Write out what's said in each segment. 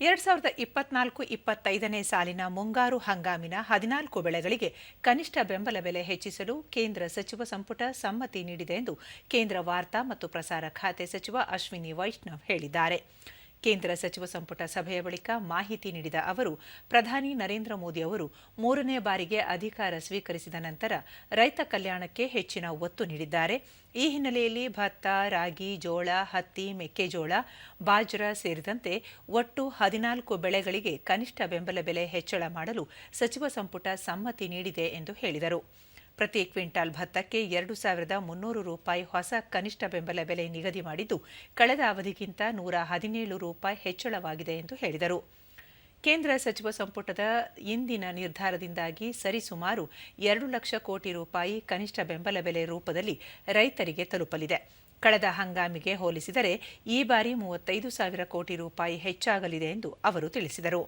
ಎರಡ್ ಸಾವಿರದ ಇಪ್ಪತ್ನಾಲ್ಕು ಇಪ್ಪತ್ತೈದನೇ ಸಾಲಿನ ಮುಂಗಾರು ಹಂಗಾಮಿನ ಹದಿನಾಲ್ಕು ಬೆಳೆಗಳಿಗೆ ಕನಿಷ್ಠ ಬೆಂಬಲ ಬೆಲೆ ಹೆಚ್ಚಿಸಲು ಕೇಂದ್ರ ಸಚಿವ ಸಂಪುಟ ಸಮ್ಮತಿ ನೀಡಿದೆ ಎಂದು ಕೇಂದ್ರ ವಾರ್ತಾ ಮತ್ತು ಪ್ರಸಾರ ಖಾತೆ ಸಚಿವ ಅಶ್ವಿನಿ ವೈಷ್ಣವ್ ಹೇಳಿದ್ದಾರೆ. ಕೇಂದ್ರ ಸಚಿವ ಸಂಪುಟ ಸಭೆಯ ಬಳಿಕ ಮಾಹಿತಿ ನೀಡಿದ ಅವರು, ಪ್ರಧಾನಿ ನರೇಂದ್ರ ಮೋದಿ ಅವರು ಮೂರನೇ ಬಾರಿಗೆ ಅಧಿಕಾರ ಸ್ವೀಕರಿಸಿದ ನಂತರ ರೈತ ಕಲ್ಯಾಣಕ್ಕೆ ಹೆಚ್ಚಿನ ಒತ್ತು ನೀಡಿದ್ದಾರೆ. ಈ ಹಿನ್ನೆಲೆಯಲ್ಲಿ ಭತ್ತ, ರಾಗಿ, ಜೋಳ, ಹತ್ತಿ, ಮೆಕ್ಕೆಜೋಳ, ಬಾಜ್ರಾ ಸೇರಿದಂತೆ ಒಟ್ಟು ಹದಿನಾಲ್ಕು ಬೆಳೆಗಳಿಗೆ ಕನಿಷ್ಠ ಬೆಂಬಲ ಬೆಲೆ ಹೆಚ್ಚಳ ಮಾಡಲು ಸಚಿವ ಸಂಪುಟ ಸಮ್ಮತಿ ನೀಡಿದೆ ಎಂದು ಹೇಳಿದರು. ಪ್ರತಿ ಕ್ವಿಂಟಾಲ್ ಭತ್ತಕ್ಕೆ ಎರಡು ಸಾವಿರದ ಮುನ್ನೂರು ರೂಪಾಯಿ ಹೊಸ ಕನಿಷ್ಠ ಬೆಂಬಲ ಬೆಲೆ ನಿಗದಿ ಮಾಡಿದ್ದು, ಕಳೆದ ಅವಧಿಗಿಂತ ನೂರ ಹದಿನೇಳು ರೂಪಾಯಿ ಹೆಚ್ಚಳವಾಗಿದೆ ಎಂದು ಹೇಳಿದರು. ಕೇಂದ್ರ ಸಚಿವ ಸಂಪುಟದ ಇಂದಿನ ನಿರ್ಧಾರದಿಂದಾಗಿ ಸರಿಸುಮಾರು ಎರಡು ಲಕ್ಷ ಕೋಟಿ ರೂಪಾಯಿ ಕನಿಷ್ಠ ಬೆಂಬಲ ಬೆಲೆ ರೂಪದಲ್ಲಿ ರೈತರಿಗೆ ತಲುಪಲಿದೆ. ಕಳೆದ ಹಂಗಾಮಿಗೆ ಹೋಲಿಸಿದರೆ ಈ ಬಾರಿ ಮೂವತ್ತೈದು ಸಾವಿರ ಕೋಟಿ ರೂಪಾಯಿ ಹೆಚ್ಚಾಗಲಿದೆ ಎಂದು ಅವರು ತಿಳಿಸಿದರು.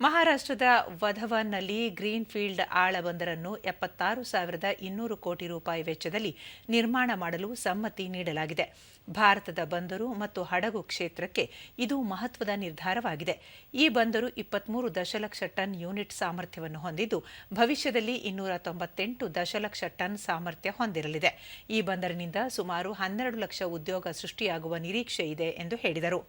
ಮಹಾರಾಷ್ಟ್ರದ ವಧವನ್ನಲ್ಲಿ ಗ್ರೀನ್ಫೀಲ್ಡ್ ಆಳಬಂದರನ್ನು ಎಪ್ಪತ್ತಾರು ಸಾವಿರದ ಇನ್ನೂರು ಕೋಟಿ ರೂಪಾಯಿ ವೆಚ್ಚದಲ್ಲಿ ನಿರ್ಮಾಣ ಮಾಡಲು ಸಮ್ಮತಿ ನೀಡಲಾಗಿದೆ. ಭಾರತದ ಬಂದರು ಮತ್ತು ಹಡಗು ಕ್ಷೇತ್ರಕ್ಕೆ ಇದು ಮಹತ್ವದ ನಿರ್ಧಾರವಾಗಿದೆ. ಈ ಬಂದರು ಇಪ್ಪತ್ಮೂರು ದಶಲಕ್ಷ ಟನ್ ಯೂನಿಟ್ ಸಾಮರ್ಥ್ಯವನ್ನು ಹೊಂದಿದ್ದು, ಭವಿಷ್ಯದಲ್ಲಿ ಇನ್ನೂರ ತೊಂಬತ್ತೆಂಟು ದಶಲಕ್ಷ ಟನ್ ಸಾಮರ್ಥ್ಯ ಹೊಂದಿರಲಿದೆ. ಈ ಬಂದರಿನಿಂದ ಸುಮಾರು ಹನ್ನೆರಡು ಲಕ್ಷ ಉದ್ಯೋಗ ಸೃಷ್ಟಿಯಾಗುವ ನಿರೀಕ್ಷೆ ಇದೆ ಎಂದು ಹೇಳಿದರು.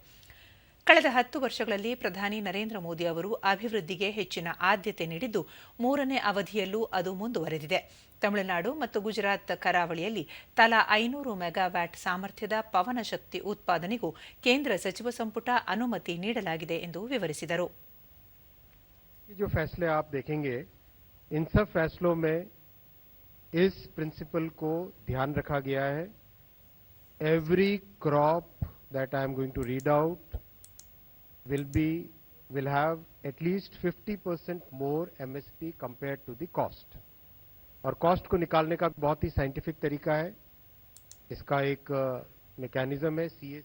ಕಳೆದ ಹತ್ತು ವರ್ಷಗಳಲ್ಲಿ ಪ್ರಧಾನಿ ನರೇಂದ್ರ ಮೋದಿ ಅವರು ಅಭಿವೃದ್ಧಿಗೆ ಹೆಚ್ಚಿನ ಆದ್ಯತೆ ನೀಡಿದ್ದು ಮೂರನೇ ಅವಧಿಯಲ್ಲೂ ಅದು ಮುಂದುವರೆದಿದೆ ತಮಿಳುನಾಡು ಮತ್ತು ಗುಜರಾತ್ ಕರಾವಳಿಯಲ್ಲಿ ತಲಾ ಐನೂರು ಮೆಗಾವ್ಯಾಟ್ ಸಾಮರ್ಥ್ಯದ ಪವನ ಶಕ್ತಿ ಉತ್ಪಾದನೆಗೂ ಕೇಂದ್ರ ಸಚಿವ ಸಂಪುಟ ಅನುಮತಿ ನೀಡಲಾಗಿದೆ ಎಂದು ವಿವರಿಸಿದರು जो फैसले आप देखेंगे इन सब फैसलों में इस प्रिंसिपल को ध्यान रखा गया है every crop that I am going to read out will be will have at least 50% more MSP compared to the cost. और कॉस्ट को निकालने का बहुत ही साइंटिफिक तरीका है इसका एक मैकेनिज्म है CAC